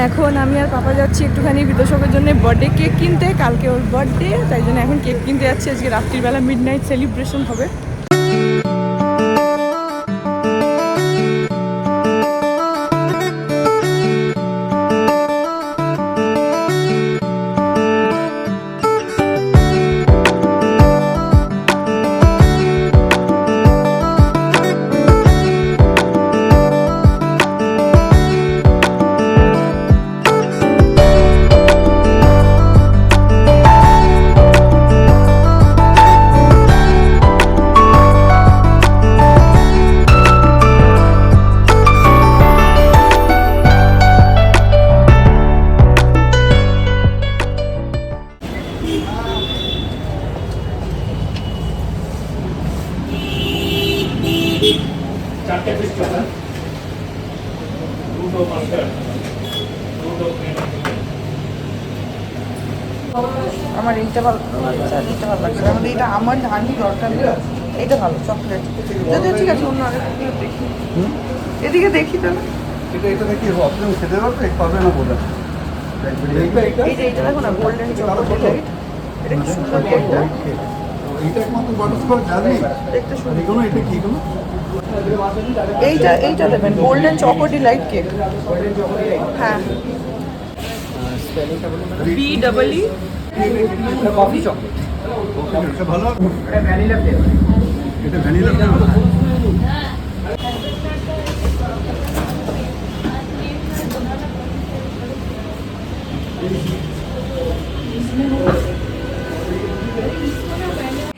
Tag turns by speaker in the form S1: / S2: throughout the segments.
S1: এখন আমি আর পাপা যাচ্ছি একটুখানি বিদোষকের জন্য বার্থডে কেক কিনতে। কালকে ওর বার্থডে তাই জন্য এখন কেক কিনতে যাচ্ছি। আজকে রাত্রিবেলা মিড নাইট সেলিব্রেশন হবে। আমার এইটা ভালো লাগছে আর এইটা ভালো লাগছে। আমাদের এটা আমার হানি দরকার নেই। এইটা ভালো চকলেট যদিও ঠিক আছে অন্য আরেকগুলো দেখি। এদিকে দেখি তো না
S2: এটা এটা দেখি আপনি খেতে পারবে পারবে না বলে। এইটা এইটা?
S1: এই যে এইটা দেখো না গোল্ডেন চকলেট এটা কি? সুন্দর কেকটা
S2: এইটা একমাত্র বাটারস্কচ জানি
S1: দেখতে সুন্দর।
S2: এগুলো এটা কি এগুলো?
S1: এইটা এইটা দেবেন গোল্ডেন চকোডি লাইট কেক হ্যাঁ। B double E
S3: coffee chocolate
S2: এটা ভালো
S3: ভ্যানিলা ফ্লেভার
S2: এটা vanilla flavour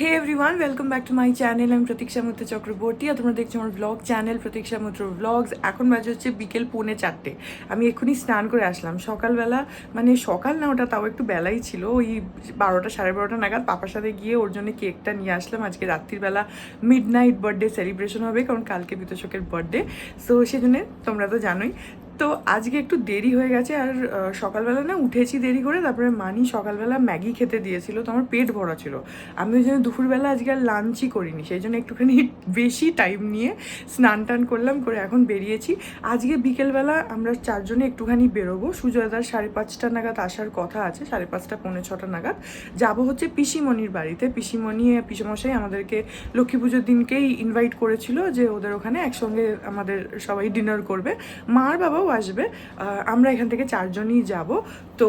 S1: Hey everyone welcome back to my channel আমি প্রতীক্ষা মুত্র চক্রবর্তী আর তোমরা দেখছ আমার ব্লগ চ্যানেল প্রতীক্ষা মুত্র ব্লগস এখন বাজে হচ্ছে বিকেল পৌনে চারটে। আমি এক্ষুনি স্নান করে আসলাম। সকালবেলা মানে সকাল না ওটা তাও একটু বেলাই ছিল। ওই বারোটা, সাড়ে বারোটা নাগাদ পাপার সাথে গিয়ে ওর জন্য কেকটা নিয়ে আসলাম। আজকে রাত্রিবেলা মিড নাইট বার্থডে সেলিব্রেশন হবে, কারণ কালকে বিতোষকের বার্থডে সো সেজন্য তোমরা তো জানোই। তো আজকে একটু দেরি হয়ে গেছে আর সকালবেলা না উঠেছি দেরি করে, তারপরে মানি সকালবেলা ম্যাগি খেতে দিয়েছিল, তো আমার পেট ভরা ছিল। আমি ওই জন্য দুপুরবেলা আজকে আর লাঞ্চই করিনি, সেই জন্য একটুখানি বেশি টাইম নিয়ে স্নান টান করলাম, করে এখন বেরিয়েছি। আজকে বিকেলবেলা আমরা চারজনে একটুখানি বেরোবো সুজয়দার সাড়ে পাঁচটা নাগাদ আসার কথা আছে, সাড়ে পাঁচটা, পৌনে ছটা নাগাদ। যাব হচ্ছে পিসিমণির বাড়িতে, পিসিমণি, পিসমশাই আমাদেরকে লক্ষ্মী পুজোর দিনকেই ইনভাইট করেছিল যে ওদের ওখানে একসঙ্গে আমাদের সবাই ডিনার করবে। মার বাবাও আসবে। আমরা এখান থেকে চারজনই যাব। তো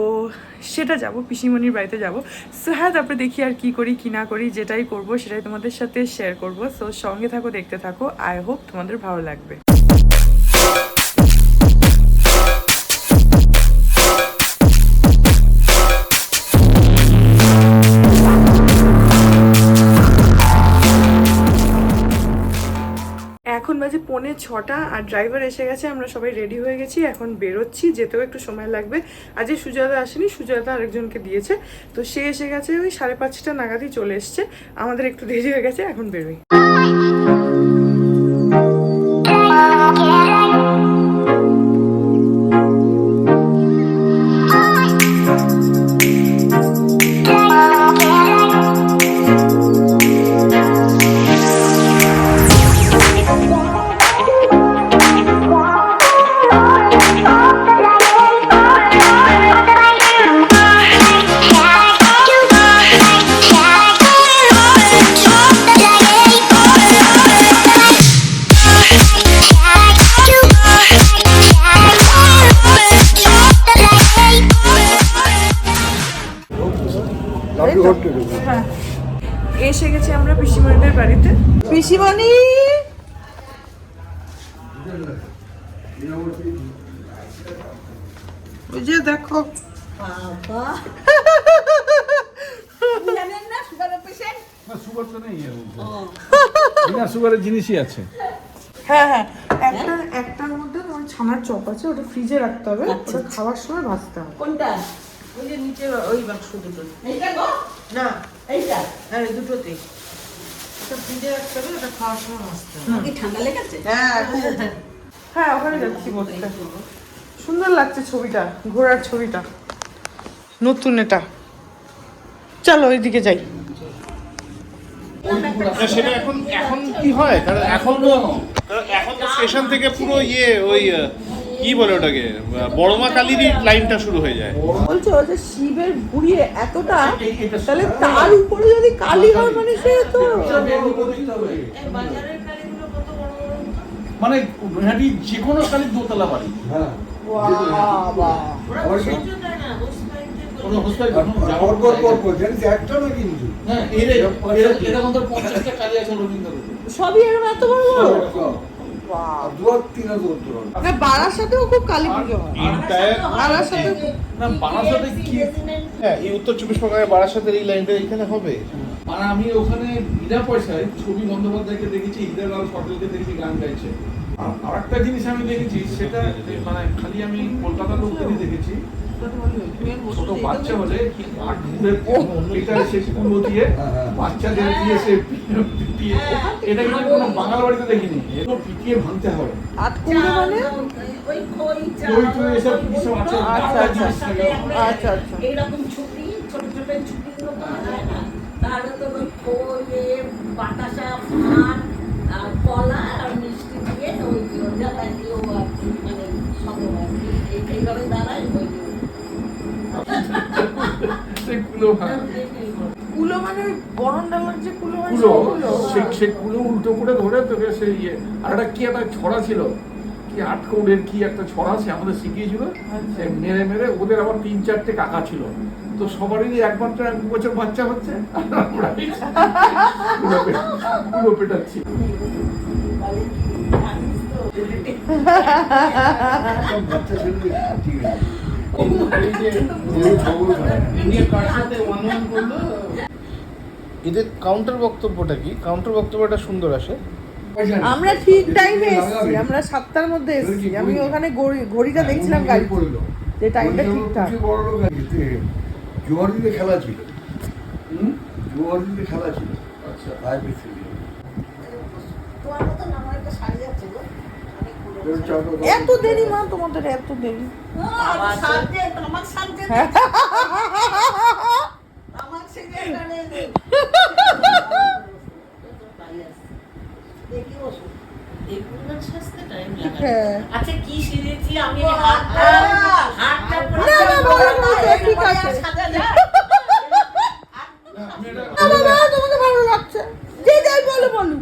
S1: সেটা যাব, পিসিমণির বাড়িতে যাব। সো হ্যাঁ তারপরে দেখি আর কি করি, কি না করি, যেটাই করব সেটাই তোমাদের সাথে শেয়ার করব। সো সঙ্গে থাকো, দেখতে থাকো। আই হোপ তোমাদের ভালো লাগবে। বাজে পৌনে ছটা আর ড্রাইভার এসে গেছে, আমরা সবাই রেডি হয়ে গেছি, এখন বেরোচ্ছি, যেতেও একটু সময় লাগবে। আজকে সুজাতা আসেনি, সুজাতা আরেকজনকে দিয়েছে। তো সে এসে গেছে, ওই সাড়ে পাঁচটা নাগাদই চলে এসছে। আমাদের একটু দেরি হয়ে গেছে, এখন বেরোই।
S3: সুগারের জিনিসই আছে।
S1: হ্যাঁ হ্যাঁ। একটা একটার মধ্যে তোমার ছানার চপ আছে ওটা ফ্রিজে রাখতে হবে। ওটা খাওয়ার সময় ভাজতে হবে।
S4: কোনটা?
S1: ওই যে নিচে ওই বাক্স দুটো।
S4: এইটা গো?
S1: না।
S4: এইটা?
S1: হ্যাঁ এই দুটোতেই। ওটা ফ্রিজে রাখতে হবে ওটা খাওয়ার সময় ভাজতে হবে।
S4: কি ঠান্ডা লেগেছে?
S1: হ্যাঁ হ্যাঁ ওখানে যাচ্ছি বসতে। সুন্দর লাগছে ছবিটা ঘোড়ার ছবিটা। নতুন এটা। চলো ওইদিকে যাই।
S5: সেটা এখন এখন কি হয়? কারণ এখন তো এখন তো স্টেশন থেকে পুরো ইয়ে ওই
S4: কি বলে ওটাকে? বড় মা কালীরই লাইনটা শুরু হয়ে যায়।
S1: বলছো যে শিবের ভুড়ি এতটা তাহলে তার উপরে যদি কালী হয় মানে সে তো
S3: মানে ঘাটি যে কোনো কালির দোতলা বাড়ি।
S2: হ্যাঁ
S1: বাবা?
S3: কোনো হোস্টেল
S2: পর পর পর পর জানিস একটা না কিন্তু।
S3: হ্যাঁ এরকম তো পঞ্চাশটা কালি আছে
S1: সবই এরকম এত বড় বড়?
S2: আর আর
S1: খুব কালী পুজো হয়।
S3: বারাসাতে কি
S4: হ্যাঁ এই উত্তর চব্বিশ পরগনায় বারাসাতের এই লাইনটা এখানে হবে।
S3: মানে আমি ওখানে বিনা পয়সায় ছবি বন্দ্যোপাধ্যায়কে দেখেছি ইন্দিরালাল পটেলকে দেখেছি গান গাইছে। আর আরেকটা জিনিস আমি দেখেছি সেটা মানে খালি আমি কলকাতার লোকদেরই দেখেছি ছোট বাচ্চা হলে দিয়ে
S2: হ্যাঁ, হ্যাঁ।
S3: বাচ্চাদের দিয়ে সে পিটিয়ে এটা কিন্তু কোনো বাঙাল বাড়িতে দেখিনি। এগুলো পিটিয়ে ভাঙতে হয়
S1: মানে? আচ্ছা, আচ্ছা। আচ্ছা আচ্ছা।
S5: এইরকম ছুটি ছোট ছোট ছুটি মতো তাহলে তো ওই খই বাতাসা আর কলা আর মিষ্টি দিয়ে ওই ও আর মানে এই- এইভাবে দাঁড়ায় ওই
S3: সে কুলো ভাঙে
S1: কুলো মানে বরণ ডালার যে কুলো
S3: কুলো সে সে কুলো উল্টো করে ধরে তোকে সে ইয়ে। আর একটা কি একটা ছড়া ছিল? কি আট কৌড়ের কি একটা ছড়া সে আমাদের শিখিয়েছিল? সে মেরে মেরে ওদের আবার তিন চারটে কাকা ছিল। তো সবারই একমাত্র এক বছর বাচ্চা হচ্ছে। আমরা কুলো পেটাচ্ছি।
S2: বাচ্চা
S4: এদের কাউন্টার বক্তব্যটা কি? কাউন্টার বক্তব্যটা সুন্দর আসে।
S1: আমরা ঠিক টাইমে এসেছি আমরা সাতটার মধ্যে এসেছি। আমি ওখানে ঘড়ি- ঘড়িটা দেখছিলাম গাড়ি
S2: পড়ল।
S1: যে টাইমটা ঠিকঠাক
S2: বড় লোক জোয়ার দিতে খেলা ছিল? জোয়ার দিতে খেলা ছিল
S3: আচ্ছা
S5: গো
S1: এত দেরি মা তোমাদের এত দেরি।
S5: লাগে
S1: হ্যাঁ।
S5: আচ্ছা কি শিখেছি আমি হাতটা হাতটা। পুরো
S1: না, না, বলো, বলো, ঠিক আছে।
S5: সাজা যায়
S3: আমি এটা
S1: না বাবা তোমাকে ভালো লাগছে যে যাই বলো বলো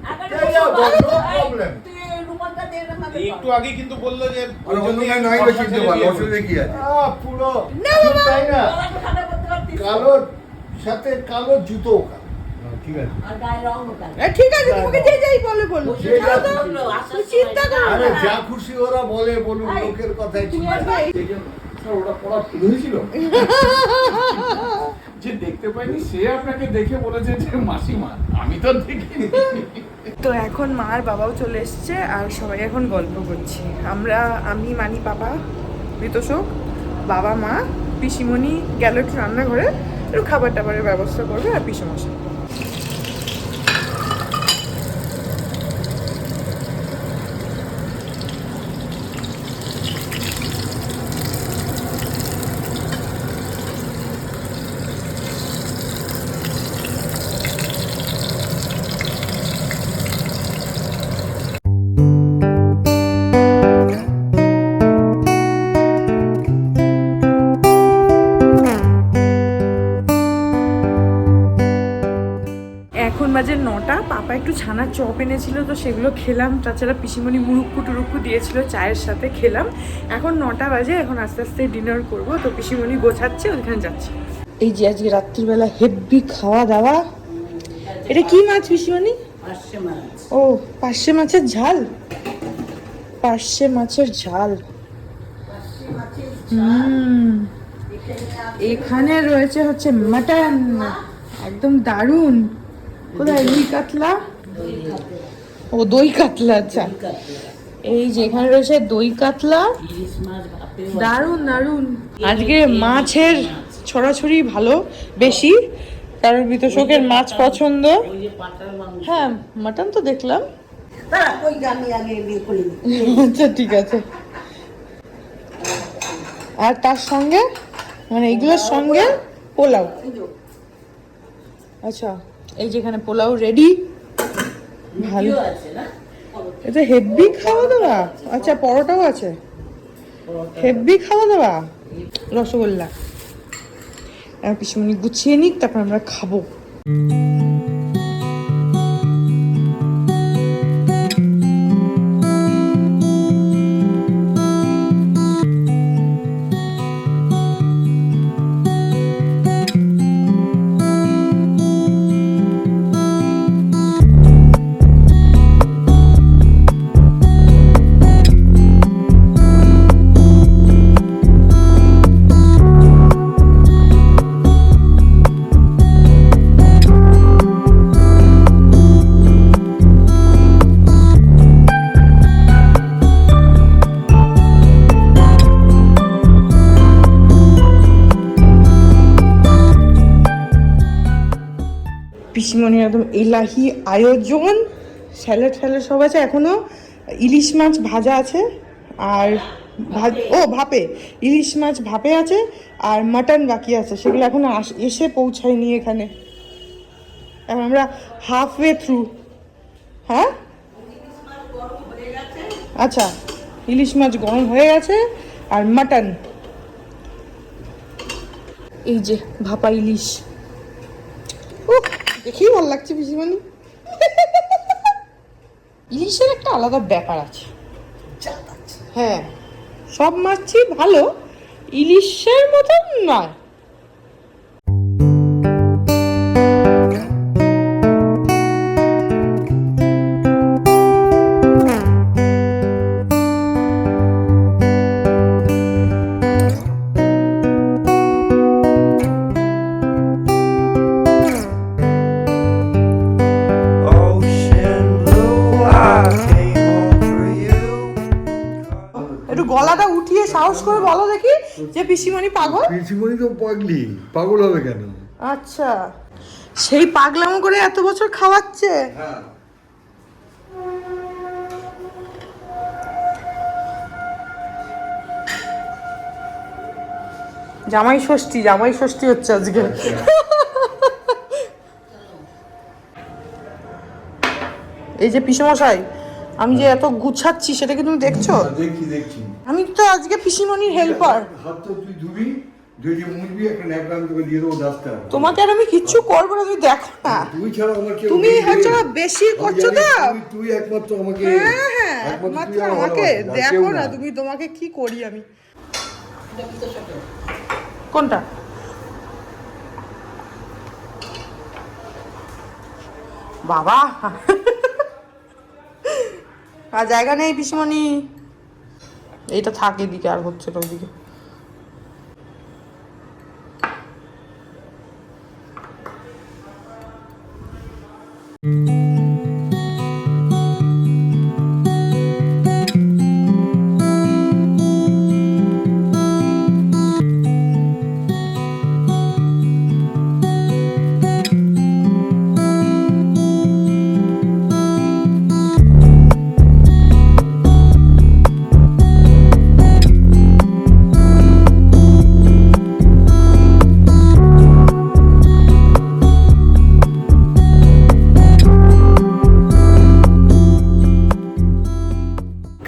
S5: তুই এই রুমালটা দে না আমাকে
S4: একটু আগে কিন্তু বলল যে
S6: পুরো তাই না? কালোর সাথে কালো জুতো
S2: ঠিক আছে।
S1: ঠিক আছে তোমাকে যে যাই বলে বলো। চিন্তা করো
S6: আরে খুশি ওরা বলে বলুন লোকের কথাই
S3: পড়া হয়েছিল? যে দেখতে পাইনি, সে আপনাকে দেখে বলেছে যে, মাসিমা, আমি তো দেখিনি।
S1: তো এখন মা আর বাবাও চলে এসছে আর সবাই এখন গল্প করছি। আমরা, আমি, মানি বাবা মৃতশোক, বাবা, মা, পিসিমণি গেল একটু রান্নাঘরে, একটু খাবার টাবারের ব্যবস্থা করবে আর পিসমশাই। এখন বাজে নটা পাপা একটু ছানার চপ এনেছিল তো সেগুলো খেলাম তাছাড়া পিসিমণি মুরুক্কু টুরুক্কু দিয়েছিল চায়ের সাথে খেলাম। এখন নটা বাজে এখন আস্তে আস্তে ডিনার করব তো পিসিমণি গোছাচ্ছে ওইখানে যাচ্ছে। এই যে আজকে রাত্রিবেলা হেভি খাওয়া দাওয়া এটা কি মাছ পিসিমণি? ও পার্শে মাছের ঝাল? পার্শে মাছের ঝাল। এখানে রয়েছে হচ্ছে মাটন একদম দারুণ। কোথায়? রুই কাতলা? ও দই কাতলা আচ্ছা। এই যে এখানে রয়েছে দই কাতলা। আজকে মাছের ছড়াছড়ি ভালো বেশি। কারণ বিতোষকের মাছ পছন্দ। হ্যাঁ মাটন তো দেখলাম। আচ্ছা ঠিক আছে। আর তার সঙ্গে? মানে এগুলোর সঙ্গে? পোলাও। আচ্ছা। এই যেখানে পোলাও রেডি ভালো।
S5: আছে না?
S1: এটা হেভি খাওয়া দাওয়া। আচ্ছা পরোটাও আছে। হেভি খাওয়া দাওয়া। রসগোল্লা। আর পিসমনি গুছিয়ে নিক তারপর আমরা খাব। পিসিমণির একদম এলাহি আয়োজন। স্যালাড ফ্যালাড সব আছে। এখনও ইলিশ মাছ ভাজা আছে। আর ও ভাপে। ইলিশ মাছ ভাপে আছে আর মাটন বাকি আছে। সেগুলো এখনও এসে পৌঁছায়নি এখানে। আমরা হাফ ওয়ে থ্রু হ্যাঁ? আচ্ছা ইলিশ মাছ গরম হয়ে গেছে আর মাটন। এই যে ভাপা ইলিশ। উফ, দেখেই ভালো লাগছে পিসিমণি ইলিশের একটা আলাদা ব্যাপার আছে। হ্যাঁ সব মাছই ভালো ইলিশের মতন নয়। গলাটা উঠিয়ে সাহস করে বলো দেখি যে পিসিমণি পাগল?
S2: পিসিমণি তো পাগলি। পাগল হবে কেন?
S1: আচ্ছা। সেই পাগলামো করে এত বছর খাওয়াচ্ছে?
S2: হ্যাঁ।
S1: জামাই ষষ্ঠী জামাই ষষ্ঠী হচ্ছে আজকে। এই যে পিসমশাই আমি যে এত গুছাচ্ছি সেটা কি তুমি দেখছ?
S2: দেখছি দেখছি।
S1: আমি তো আজকে পিসিমণির হেল্পার
S2: হাত তো তুই ধুবি
S1: তোমাকে আর আমি কিচ্ছু করব না তুমি দেখো না।
S2: তুই ছাড়া আমার কেউ
S1: তুমি। হচ্ছে বেশি করছ তো।
S2: তুই- একমাত্র আমাকে
S1: হ্যাঁ হ্যাঁ
S2: একমাত্র
S1: আমাকে দেখো না তুমি তোমাকে কি করি আমি? কোনটা? বাবা! আর জায়গা নেই পিসমণি। এইটা থাকে এদিকে আর হচ্ছে না ওইদিকে।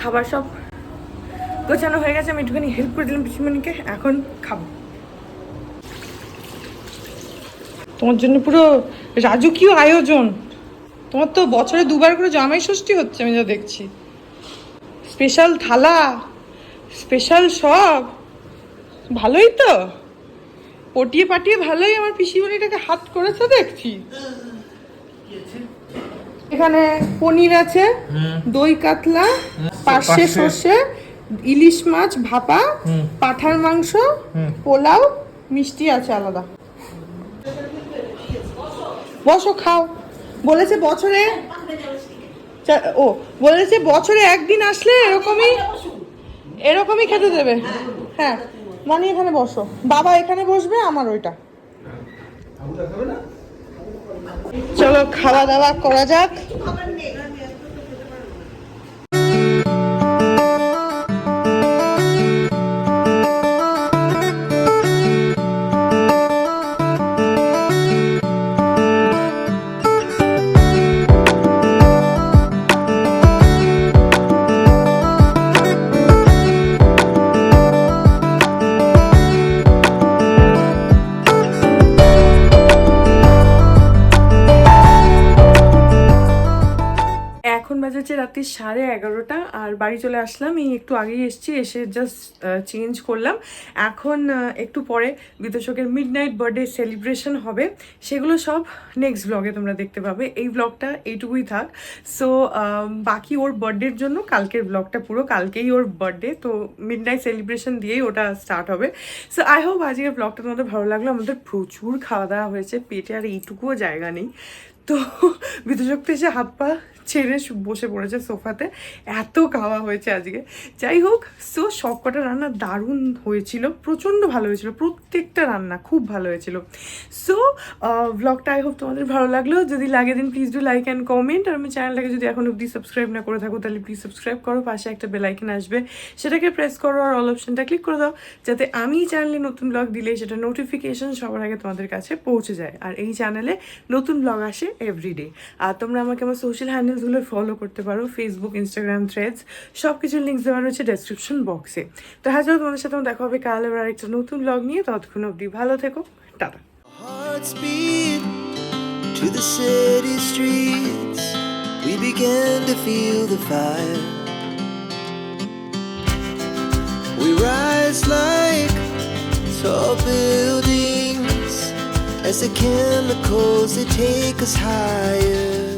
S1: খাবার সব গোছানো হয়ে গেছে, আমি একটুখানি হেল্প করে দিলাম পিসিমণিকে, এখন খাব। তোমার জন্য পুরো রাজকীয় আয়োজন। তোমার তো বছরে দুবার করে জামাই ষষ্ঠী হচ্ছে, আমি যা দেখছি। স্পেশাল থালা স্পেশাল সব। ভালোই তো। পটিয়ে পাটিয়ে ভালোই আমার পিসিমণিটাকে হাত করেছে, দেখছি। এখানে পনির আছে দই কাতলা পার্শে সর্ষে ইলিশ মাছ ভাপা পাঠার মাংস পোলাও মিষ্টি আছে আলাদা। বসো খাও। বলেছে বছরে ও বলেছে বছরে একদিন আসলে এরকমই এরকমই খেতে দেবে। হ্যাঁ মানে এখানে বসো। বাবা এখানে বসবে আমার ওইটা। খাওয়া দাওয়া করা যাক। রাত্রি সাড়ে এগারোটা, আর বাড়ি চলে আসলাম। এই একটু আগেই এসেছি, এসে জাস্ট চেঞ্জ করলাম। এখন একটু পরে বিতোষকের মিড নাইট বার্থডে সেলিব্রেশন হবে। সেগুলো সব নেক্সট ব্লগে তোমরা দেখতে পাবে। এই ব্লগটা এইটুকুই থাক। সো বাকি ওর বার্থডের জন্য কালকের ব্লগটা পুরো কালকেই ওর বার্থডে তো মিড নাইট সেলিব্রেশন দিয়েই ওটা স্টার্ট হবে। সো আই হোপ আজকের ব্লগটা তোমাদের ভালো লাগল। আমাদের প্রচুর খাওয়া দাওয়া হয়েছে। পেটে আর এইটুকুও জায়গা নেই। তো বিদুষক তো এসে হাত পা ছেড়ে বসে পড়েছে সোফাতে। এত খাওয়া হয়েছে আজকে। যাই হোক সো সব কটা রান্না দারুণ হয়েছিল, প্রচণ্ড ভালো হয়েছিল, প্রত্যেকটা রান্না খুব ভালো হয়েছিল। সো ব্লগটা আই হোপ তোমাদের ভালো লাগল। যদি লাগে দিন please do like and comment আর আমি চ্যানেলটাকে যদি এখন অবধি সাবস্ক্রাইব না করে থাকো, তাহলে প্লিজ সাবস্ক্রাইব করো। পাশে একটা বেলাইকন আসবে। সেটাকে প্রেস করো আর অল অপশনটা ক্লিক করে দাও, যাতে আমি চ্যানেলে নতুন ব্লগ দিলে সেটা নোটিফিকেশন সবার আগে তোমাদের কাছে পৌঁছে যায়। আর এই চ্যানেলে নতুন ব্লগ আসে এভরিডে আর তোমরা আমাকে আমার সোশ্যাল হ্যান্ডেলসগুলো ফলো করতে পারো ফেসবুক ইনস্টাগ্রাম থ্রেডস সব কিছুর লিঙ্ক দেওয়া রয়েছে ডেসক্রিপশন বক্সে তো হ্যাঁ তোমাদের সাথে দেখা হবে কাল এবার আরেকটা নতুন ব্লগ নিয়ে ততক্ষণ অবধি ভালো থেকো,
S7: tata to the city streets. We began to feel the fire. We rise like tall buildings as the chemicals, they take us higher.